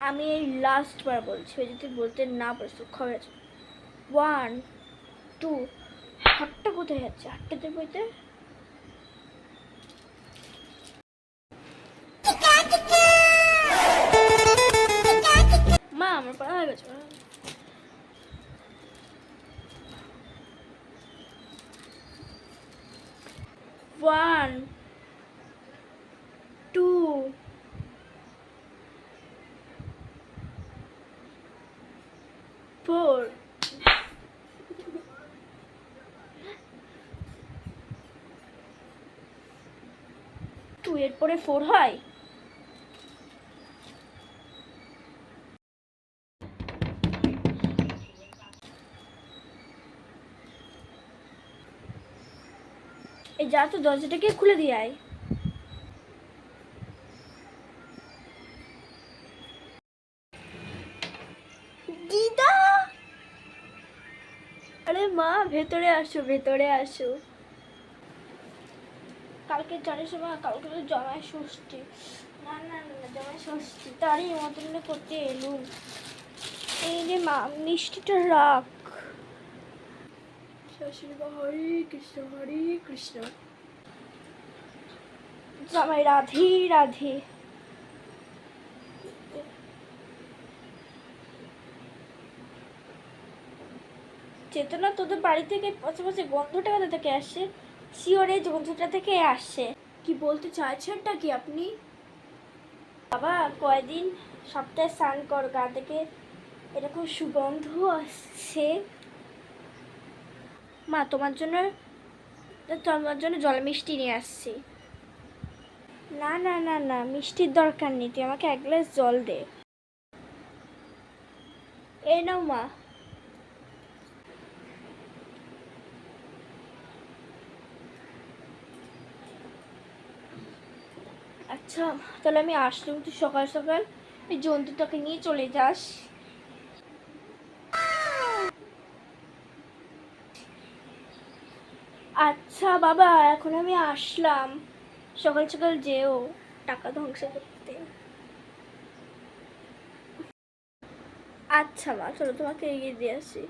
আমি এই লাস্ট বার বলছি যদি বলতে না পারিস তো খবর আছে ওয়ান টু হাটটা কোথায় যাচ্ছে? হাটটাতে বইতে। মা, আমার পড়া হয়ে গেছে ওয়ান টু ফোর টু এর পরে ফোর হয়? এই যা তো দরজাটাকে খুলে দিয়ে আয়। আরে মা ভেতরে আসো ভেতরে আসো। কালকে জানিস মা কালকে তো জমায় ষষ্ঠী। না না না জমায় ষষ্ঠী। তারই মতন করতে এলুম। এই যে মা মিষ্টিটা রাখ। শাশুড়ি হরে কৃষ্ণ হরে কৃষ্ণ। জামাই রাধে রাধে। চেতনা তোদের বাড়ি থেকে মাঝে গন্ধটা কোথা থেকে আসে? শিওরে গন্ধটা থেকে আসে। কি বলতে চাইছেনটা কি আপনি? বাবা কয়দিন সপ্তাহে স্নান কর গা থেকে এরকম সুগন্ধ আসছে। মা তোমার জন্য তোমার জন্য জল মিষ্টি নিয়ে আসছি। না না না না মিষ্টির দরকার নেই তুই আমাকে এক গ্লাস জল দে। এই নাও মা। আচ্ছা তাহলে আমি আসলাম তুই সকাল সকাল। এই জন্তুটাকে নিয়ে চলে যাস। আচ্ছা বাবা, এখন আমি আসলাম। সকাল সকাল যেও, টাকা ধ্বংস করতে। আচ্ছা মা, চলো তোমাকে এগিয়ে দিয়ে আসি।